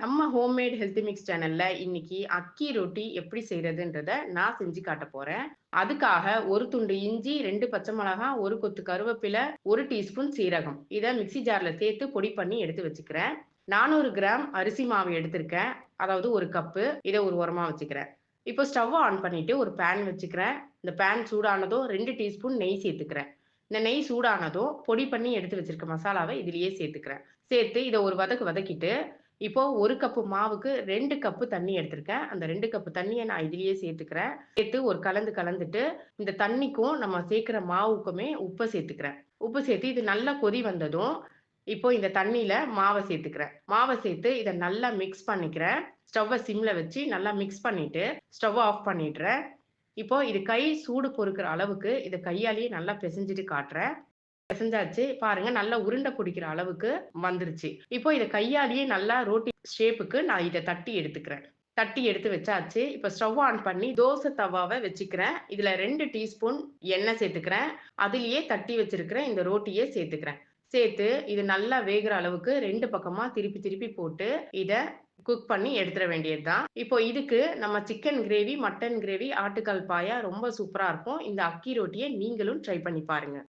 நம்ம homemade healthy mix சேனல்ல இன்னைக்கு அக்கி ரொட்டி எப்படி செய்யறதுன்றத நான் செஞ்சு காட்ட போறேன். அதுக்காக ஒரு துண்டு இஞ்சி ரெண்டு பச்சை மிளகாய் ஒரு கொத்து கருவேப்பிலை ஒரு டீஸ்பூன் சீரகம். இதை மிக்ஸி ஜார்ல சேர்த்து பொடி பண்ணி எடுத்து வச்சுக்கிறேன். நானூறு கிராம் அரிசி மாவு எடுத்திருக்கேன். அதாவது ஒரு கப்பு. இதை ஒரு உரமா வச்சுக்கிறேன். இப்போ ஸ்டவ் ஆன் பண்ணிட்டு ஒரு பேன் வச்சுக்கிறேன். இந்த பேன் சூடானதும் ரெண்டு டீஸ்பூன் நெய் சேர்த்துக்கிறேன். இந்த நெய் சூடானதும் பொடி பண்ணி எடுத்து வச்சிருக்க மசாலாவை இதுலயே சேர்த்துக்கிறேன். சேர்த்து இதை ஒரு வதக்கு வதக்கிட்டு இப்போ ஒரு கப்பு மாவுக்கு ரெண்டு கப்பு தண்ணி எடுத்திருக்கேன். அந்த ரெண்டு கப்பு தண்ணியை நான் இதுலயே சேர்த்துக்கிறேன். சேர்த்து ஒரு கலந்து கலந்துட்டு இந்த தண்ணிக்கும் நம்ம சேர்க்கிற மாவுக்குமே உப்பை சேர்த்துக்கிறேன். உப்பு சேர்த்து இது நல்லா கொதி வந்ததும் இப்போ இந்த தண்ணியில மாவை சேர்த்துக்கிறேன். மாவை சேர்த்து இதை நல்லா மிக்ஸ் பண்ணிக்கிறேன். ஸ்டவ்வை சிம்ல வச்சு நல்லா மிக்ஸ் பண்ணிட்டு ஸ்டவ் ஆஃப் பண்ணிடுறேன். இப்போ இது கை சூடு பொறுக்கிற அளவுக்கு இதை கையாலேயே நல்லா பிசைஞ்சிட்டு காட்டுறேன். பிசைஞ்சாச்சு. பாருங்க நல்லா உருண்டை பிடிக்கிற அளவுக்கு வந்துருச்சு. இப்போ இதை கையாலேயே நல்லா ரோட்டி ஷேப்புக்கு நான் இதை தட்டி எடுத்துக்கிறேன். தட்டி எடுத்து வச்சாச்சு. இப்போ ஸ்டவ் ஆன் பண்ணி தோசை தவாவை வச்சுக்கிறேன். இதில் ரெண்டு டீஸ்பூன் எண்ணெய் சேர்த்துக்கிறேன். அதுலேயே தட்டி வச்சிருக்கிறேன் இந்த ரோட்டியே சேர்த்துக்கிறேன். சேர்த்து இது நல்லா வேகிற அளவுக்கு ரெண்டு பக்கமாக திருப்பி திருப்பி போட்டு இதை குக் பண்ணி எடுத்துட வேண்டியது தான். இப்போ இதுக்கு நம்ம சிக்கன் கிரேவி மட்டன் கிரேவி ஆட்டுக்கால் பாயா ரொம்ப சூப்பராக இருக்கும். இந்த அக்கி ரோட்டியை நீங்களும் ட்ரை பண்ணி பாருங்கள்